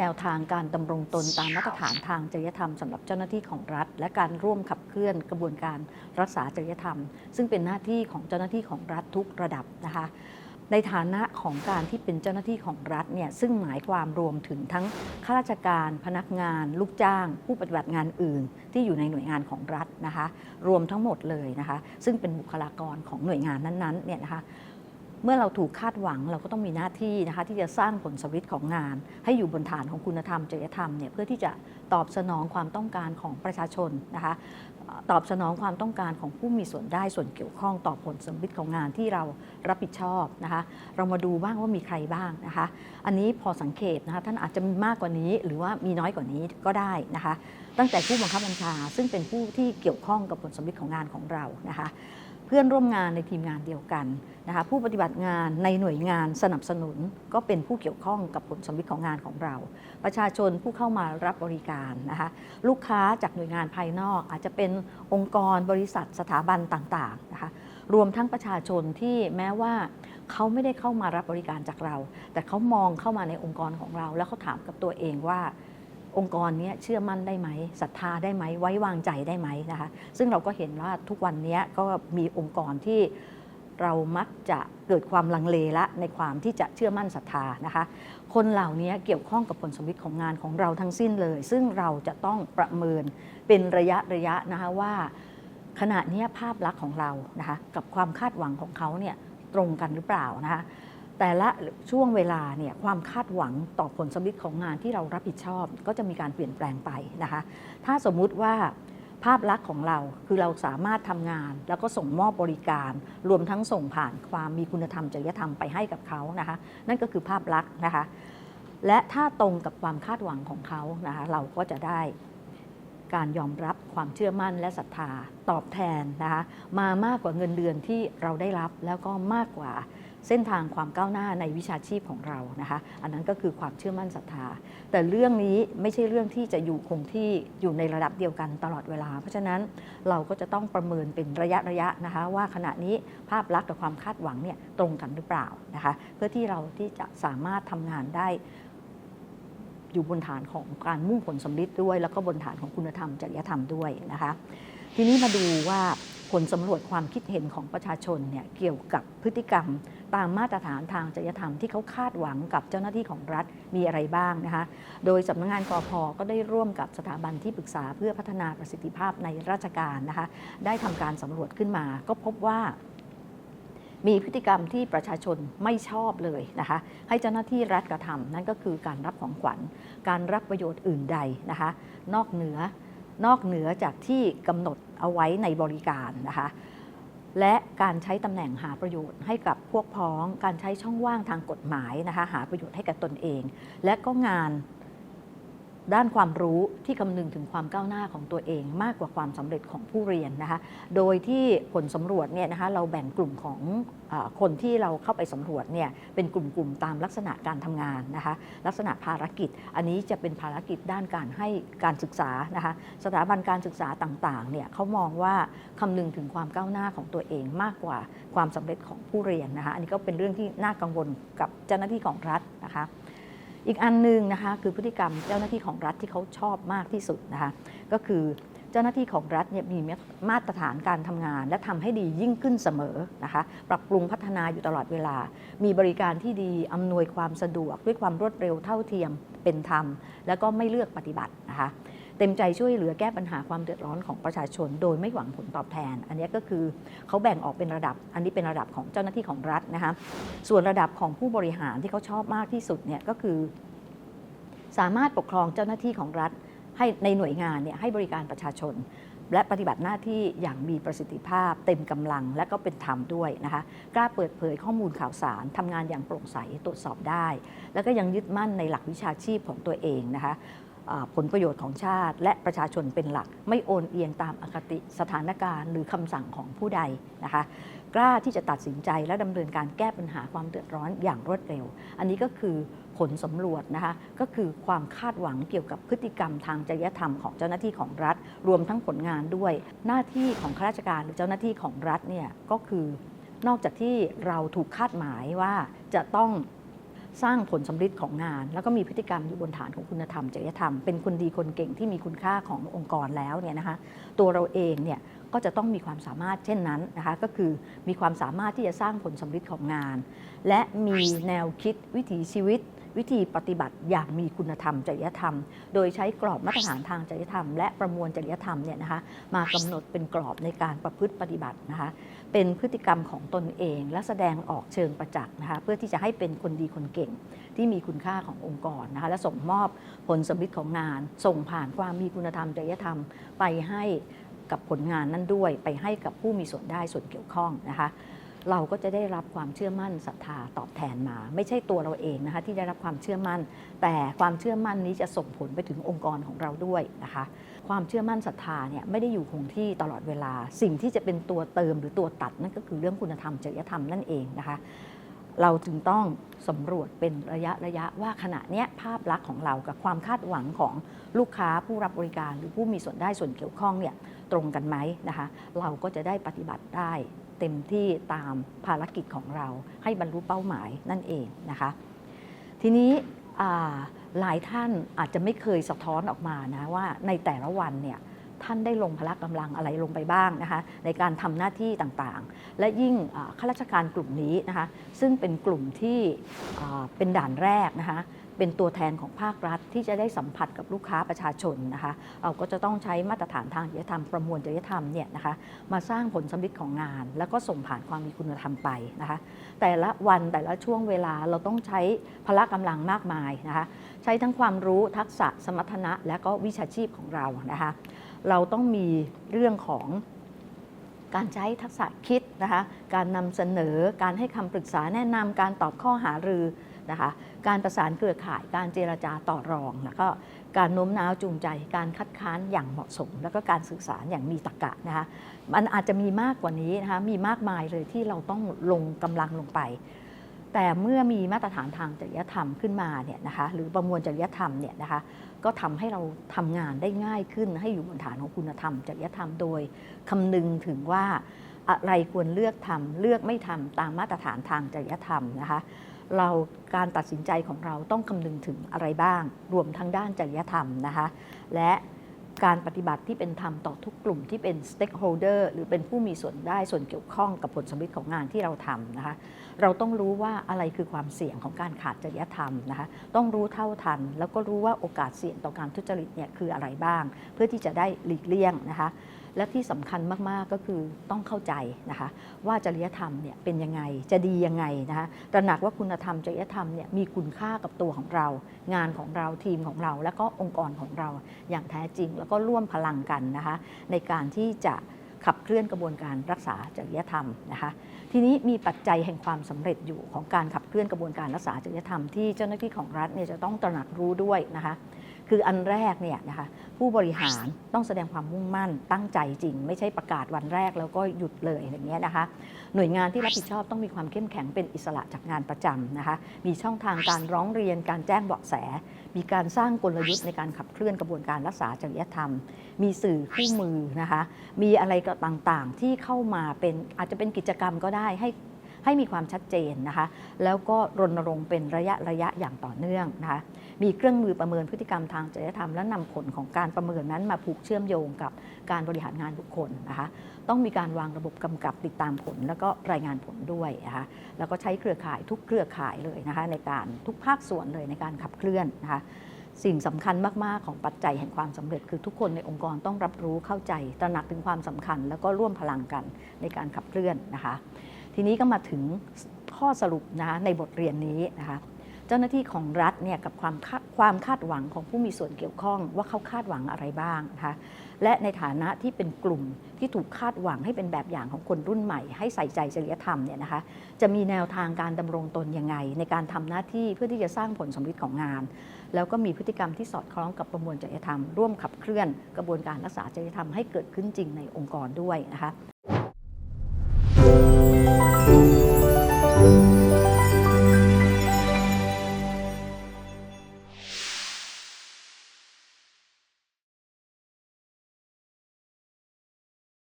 แนวทางการดำรงตนตามมาตรฐานทางจริยธรรมสำหรับเจ้าหน้าที่ของรัฐ และการร่วมขับเคลื่อนกระบวนการรักษาจริยธรรม ซึ่งเป็นหน้าที่ของเจ้าหน้าที่ของรัฐทุกระดับนะคะในฐานะของการที่เป็นเจ้าหน้าที่ของรัฐเนี่ยซึ่งหมายความรวมถึงทั้งข้าราชการ พนักงาน ลูกจ้าง ผู้ปฏิบัติงานอื่น ที่อยู่ในหน่วยงานของรัฐนะคะ รวมทั้งหมดเลยนะคะ ซึ่งเป็นบุคลากรของหน่วยงานนั้นๆเนี่ยนะคะ เมื่อเราถูกคาดหวังเราก็ต้องมีหน้าที่นะคะที่จะสร้างผลสำฤทธิ์ของงาน ให้อยู่บนฐานของคุณธรรมจริยธรรมเนี่ยเพื่อที่จะตอบสนองความต้องการของประชาชนนะคะตอบสนองความต้องการของผู้มีส่วนได้ส่วนเกี่ยวข้องต่อผลสำฤทธิ์ของงานที่เรารับผิดชอบนะคะเรามาดูบ้างว่ามีใครบ้างนะคะอันนี้พอสังเกตนะคะท่านอาจจะมีมากกว่านี้หรือว่ามีน้อยกว่านี้ก็ได้นะคะตั้งแต่ผู้บังคับบัญชาซึ่งเป็นผู้ที่เกี่ยวข้องกับผลสำฤทธิ์ของงานของเรานะคะ พื่อนร่วมงานในทีมงานเดียวกันนะคะผู้ปฏิบัติงานในหน่วยงานสนับสนุน ก็เป็นผู้เกี่ยวข้องกับผลสำลิดของงานของเรา ประชาชนผู้เข้ามารับบริการนะคะลูกค้าจากหน่วยงานภายนอก อาจจะเป็นองค์กรบริษัทสถาบันต่างๆนะคะรวมทั้งประชาชนที่แม้ว่าเขาไม่ได้เข้ามารับบริการจากเรา แต่เขามองเข้ามาในองค์กรของเรา แล้วเขาถามกับตัวเองว่า องค์กรนี้เชื่อมั่นได้ไหมศรัทธาได้ไหมไว้วางใจได้ไหมนะคะซึ่งเราก็เห็นว่าทุกวันนี้ก็มีองค์กรที่เรามักจะเกิดความลังเลละในความที่จะเชื่อมั่นศรัทธานะคะ คนเหล่านี้เกี่ยวข้องกับผลสำลิดของงานของเราทั้งสิ้นเลย ซึ่งเราจะต้องประเมินเป็นระยะระยะนะคะว่าขณะนี้ภาพลักษณ์ของเรานะคะกับความคาดหวังของเขาเนี่ยตรงกันหรือเปล่านะคะ แต่ละช่วงเวลาเนี่ยความคาดหวังต่อผลสำลิดของงานที่เรารับผิดชอบ ก็จะมีการเปลี่ยนแปลงไปนะคะ ถ้าสมมุติว่าภาพลักษณ์ของเราคือเราสามารถทำงาน แล้วก็ส่งมอบบริการ รวมทั้งส่งผ่านความมีคุณธรรมจริยธรรมไปให้กับเขานะคะนั่นก็คือภาพลักษณ์นะคะและถ้าตรงกับความคาดหวังของเขานะคะเราก็จะได้การยอมรับความเชื่อมั่นและศรัทธาตอบแทนนะคะมามากกว่าเงินเดือนที่เราได้รับแล้วก็มากกว่า เส้นทางความก้าวหน้าในวิชาชีพของเรานะคะ อันนั้นก็คือความเชื่อมั่นศรัทธา แต่เรื่องนี้ไม่ใช่เรื่องที่จะอยู่คงที่อยู่ในระดับเดียวกันตลอดเวลา เพราะฉะนั้นเราก็จะต้องประเมินเป็นระยะระยะนะคะ ว่าขณะนี้ภาพลักษณ์กับความคาดหวังเนี่ยตรงกันหรือเปล่านะคะ เพื่อที่เราที่จะสามารถทำงานได้อยู่บนฐานของการมุ่งผลสำลิดด้วย แล้วก็บนฐานของคุณธรรมจริยธรรมด้วยนะคะ ทีนี้มาดูว่า ผลสำรวจความคิดเห็นของประชาชนเนี่ยเกี่ยวกับพฤติกรรม ตามมาตรฐานทางจริยธรรมที่เขาคาดหวังกับเจ้าหน้าที่ของรัฐมีอะไรบ้างนะคะ โดยสำนักงานกอพก็ได้ร่วมกับสถาบันที่ปรึกษาเพื่อพัฒนาประสิทธิภาพในราชการนะคะ ได้ทำการสำรวจขึ้นมา ก็พบว่ามีพฤติกรรมที่ประชาชนไม่ชอบเลยนะคะ ให้เจ้าหน้าที่รัฐกระทำนั่นก็คือการรับของขวัญ การรับประโยชน์อื่นใดนะคะ นอกเหนือ นอกเหนือจากที่กำหนดเอาไว้ในบริการนะคะ และการใช้ตำแหน่งหาประโยชน์ให้กับพวกพ้อง การใช้ช่องว่างทางกฎหมายนะคะหาประโยชน์ให้กับตนเอง และก็งาน ด้านความรู้ที่คำนึงถึงความก้าวหน้าของตัวเองมากกว่าความสำเร็จของผู้เรียนนะคะ โดยที่ผลสำรวจเนี่ยนะคะเราแบ่งกลุ่มของอคนที่เราเข้าไปสำรวจเนี่ยเป็นกลุ่มๆตามลักษณะการทำงานนะคะลักษณะภารกิจ อันนี้จะเป็นภารกิจด้านการให้การศึกษานะคะสถาบันการศึกษาต่างๆเนี่ยเขามองว่าคำนึงถึงความก้าวหน้าของตัวเองมากกว่าความสำเร็จของผู้เรียนนะคะอันนี้ก็เป็นเรื่องที่น่ากังวลกับเจ้าหน้าที่ของรัฐนะคะ อีกอันหนึงนะคะคือพฤติกรรมเจ้าหน้าที่ของรัฐที่เขาชอบมากที่สุดนะคะก็คือเจ้าหน้าที่ของรัฐเนี่ยมีมาตรฐานการทำงาน และทำให้ดียิ่งขึ้นเสมอนะคะปรับปรุงพัฒนาอยู่ตลอดเวลา มีบริการที่ดีอำนวยความสะดวกด้วยความรวดเร็วเท่าเทียมเป็นธรรม แล้วก็ไม่เลือกปฏิบัตินะคะ เต็มใจช่วยเหลือแก้ปัญหาความเดือดร้อนของประชาชน โดยไม่หวังผลตอบแทน อันนี้ก็คือเขาแบ่งออกเป็นระดับ อันนี้เป็นระดับของเจ้าหน้าที่ของรัฐนะคะส่วนระดับของผู้บริหารที่เขาชอบมากที่สุดเนี่ยก็คือ สามารถปกครองเจ้าหน้าที่ของรัฐให้ในหน่วยงานเนี่ยให้บริการประชาชน และปฏิบัติหน้าที่อย่างมีประสิทธิภาพ เต็มกำลังและก็เป็นธรรมด้วยนะคะกล้าเปิดเผยข้อมูลข่าวสารทำงานอย่างโปร่งใสตรวจสอบได้ แล้วก็ยังยึดมั่นในหลักวิชาชีพของตัวเองนะคะ ผลประโยชน์ของชาติ และประชาชนเป็นหลัก ไม่โอนเอียงตามอคติสถานการณ์ หรือคำสั่งของผู้ใดนะคะกล้าที่จะตัดสินใจและดำเนินการแก้ปัญหาความเดือดร้อนอย่างรวดเร็ว อันนี้ก็คือผลสำรวจนะคะก็คือความคาดหวังเกี่ยวกับพฤติกรรมทางจริยธรรมของเจ้าหน้าที่ของรัฐ รวมทั้งผลงานด้วย หน้าที่ของข้าราชการหรือเจ้าหน้าที่ของรัฐเนี่ยก็คือนอกจากที่เราถูกคาดหมายว่าจะต้อง สร้างผลสำลิดของงาน แล้วก็มีพฤติกรรมอยู่บนฐานของคุณธรรมจริยธรรม เป็นคนดีคนเก่งที่มีคุณค่าขององค์กรแล้วเนี่ยนะคะตัวเราเองเนี่ยก็จะต้องมีความสามารถเช่นนั้นนะคะก็คือมีความสามารถที่จะสร้างผลสำลิดของงาน และมีแนวคิดวิถีชีวิต วิธีปฏิบัติอย่างมีคุณธรรมจริยธรรม โดยใช้กรอบมาตรฐานทางจริยธรรม และประมวลจริยธรรมเนี่ยนะคะมากำหนดเป็นกรอบในการประพฤติปฏิบัตินะคะเป็นพฤติกรรมของตนเอง และแสดงออกเชิงประจักษ์นะคะเพื่อที่จะให้เป็นคนดีคนเก่งที่มีคุณค่าขององค์กรนะคะและส่งมอบผลสำลิของงาน ส่งผ่านความมีคุณธรรมจริยธรรมไปให้กับผลงานนั้นด้วย ไปให้กับผู้มีส่วนได้ส่วนเกี่ยวข้องนะคะ เราก็จะได้รับความเชื่อมั่นศรัทธาตอบแทนมา ไม่ใช่ตัวเราเองนะคะที่ได้รับความเชื่อมั่น แต่ความเชื่อมั่นนี้จะส่งผลไปถึงองค์กรของเราด้วยนะคะ ความเชื่อมั่นศรัทธาเนี่ยไม่ได้อยู่คงที่ตลอดเวลา สิ่งที่จะเป็นตัวเติมหรือตัวตัดนั่นก็คือเรื่องคุณธรรมจริยธรรมนั่นเองนะคะเราจึงต้องสำรวจเป็นระยะระยะว่าขณะนี้ภาพลักษณ์ของเรากับความคาดหวังของลูกค้าผู้รับบริการหรือผู้มีส่วนได้ส่วนเกี่ยวข้องเนี่ยตรงกันไหมนะคะ เราก็จะได้ปฏิบัติได้ เต็มที่ตามภารกิจของเรา ให้บรรลุเป้าหมายนั่นเองนะคะ ทีนี้หลายท่านอาจจะไม่เคยสะท้อนออกมานะว่าในแต่ละวันเนี่ยท่านได้ลงพละกำลังอะไรลงไปบ้างนะคะในการทำหน้าที่ต่างๆ และยิ่งข้าราชการกลุ่มนี้นะคะซึ่งเป็นกลุ่มที่เป็นด่านแรกนะคะ เป็นตัวแทนของภาครัฐที่จะได้สัมผัสกับลูกค้าประชาชนนะคะเราก็จะต้องใช้มาตรฐานทางจริยธรรมประมวลจริยธรรมเนี่ยนะคะมาสร้างผลสำลิดของงาน แล้วก็ส่งผ่านความมีคุณธรรมไปนะคะแต่ละวันแต่ละช่วงเวลาเราต้องใช้พละกำลังมากมายนะคะใช้ทั้งความรู้ทักษะสมรรถนะ และก็วิชาชีพของเรานะคะเราต้องมีเรื่องของการใช้ทักษะคิดนะคะการนำเสนอการให้คำปรึกษาแนะนำการตอบข้อหารือ นะคะการประสานเครือข่ายการเจรจาต่อรองแล้วก็การโน้มน้าวจูงใจ การคัดค้านอย่างเหมาะสม แล้วก็การสื่อสารอย่างมีตรรกะนะคะมันอาจจะมีมากกว่านี้นะคะมีมากมายเลยที่เราต้องลงกำลังลงไป แต่เมื่อมีมาตรฐานทางจริยธรรมขึ้นมาเนี่ยนะคะหรือประมวลจริยธรรมเนี่ยนะคะก็ทำให้เราทำงานได้ง่ายขึ้น ให้อยู่บนฐานของคุณธรรม จริยธรรมโดยคำนึงถึงว่าอะไรควรเลือกทำเลือกไม่ทำตามมาตรฐานทางจริยธรรมนะคะ เราการตัดสินใจของเราต้องคำนึงถึงอะไรบ้าง รวมทั้งด้านจริยธรรมนะคะและการปฏิบัติที่เป็นธรรมต่อทุกกลุ่มที่เป็น stakeholder หรือเป็นผู้มีส่วนได้ส่วนเกี่ยวข้องกับผลสำลิดของงานที่เราทำนะคะ เราต้องรู้ว่าอะไรคือความเสี่ยงของการขาดจริยธรรมนะคะ ต้องรู้เท่าทัน แล้วก็รู้ว่าโอกาสเสี่ยงต่อการทุจริตเนี่ยคืออะไรบ้าง เพื่อที่จะได้หลีกเลี่ยงนะคะ และที่สำคัญมากๆก็คือต้องเข้าใจนะคะว่าจริยธรรมเนี่ยเป็นยังไงจะดียังไงนะคะตระหนักว่าคุณธรรมจริยธรรมเนี่ยมีคุณค่ากับตัวของเรา งานของเราทีมของเรา และก็องค์กรของเราอย่างแท้จริง แล้วก็ร่วมพลังกันนะคะในการที่จะขับเคลื่อนกระบวนการรักษาจริยธรรมนะคะ ทีนี้มีปัจจัยแห่งความสำเร็จอยู่ของการขับเคลื่อนกระบวนการรักษาจริยธรรมที่เจ้าหน้าที่ของรัฐเนี่ยจะต้องตระหนักรู้ด้วยนะคะ คืออันแรกเนี่ยนะคะผู้บริหารต้องแสดงความมุ่งมั่นตั้งใจจริง ไม่ใช่ประกาศวันแรกแล้วก็หยุดเลยอย่างเงี้ยนะคะ หน่วยงานที่รับผิดชอบต้องมีความเข้มแข็งเป็นอิสระจากงานประจำนะคะ มีช่องทางการร้องเรียนการแจ้งเบาะแส มีการสร้างกลยุทธ์ในการขับเคลื่อนกระบวนการรักษาจริยธรรม มีสื่อคู่มือนะคะ มีอะไรก็ต่างๆที่เข้ามาเป็นอาจจะเป็นกิจกรรมก็ได้ให้ ให้มีความชัดเจนนะคะ แล้วก็รณรงค์เป็นระยะระยะอย่างต่อเนื่องนะคะ มีเครื่องมือประเมินพฤติกรรมทางจริยธรรม และนำผลของการประเมินนั้นมาผูกเชื่อมโยงกับการบริหารงานบุคคลนะคะ ต้องมีการวางระบบกำกับติดตามผล แล้วก็รายงานผลด้วยนะคะ แล้วก็ใช้เครือข่ายทุกเครือข่ายเลยนะคะ ในการทุกภาคส่วนเลยในการขับเคลื่อนนะคะสิ่งสำคัญมาก ๆ ของปัจจัยแห่งความสำเร็จ คือทุกคนในองค์กรต้องรับรู้เข้าใจ ตระหนักถึงความสำคัญ แล้วก็ร่วมพลังกันในการขับเคลื่อนนะคะ ทีนี้ก็มาถึงข้อสรุปนะคะในบทเรียนนี้นะคะเจ้าหน้าที่ของรัฐเนี่ยกับความคาดความคาดหวังของผู้มีส่วนเกี่ยวข้อง ว่าเขาคาดหวังอะไรบ้างนะคะและในฐานะที่เป็นกลุ่มที่ถูกคาดหวังให้เป็นแบบอย่างของคนรุ่นใหม่ ให้ใส่ใจจริยธรรมเนี่ยนะคะจะมีแนวทางการดำรงตนยังไง ในการทำหน้าที่เพื่อที่จะสร้างผลสำลิดของงาน แล้วก็มีพฤติกรรมที่สอดคล้องกับประมวลจริยธรรม ร่วมขับเคลื่อนกระบวนการรักษาจริยธรรมให้เกิดขึ้นจริงในองค์กรด้วยนะคะ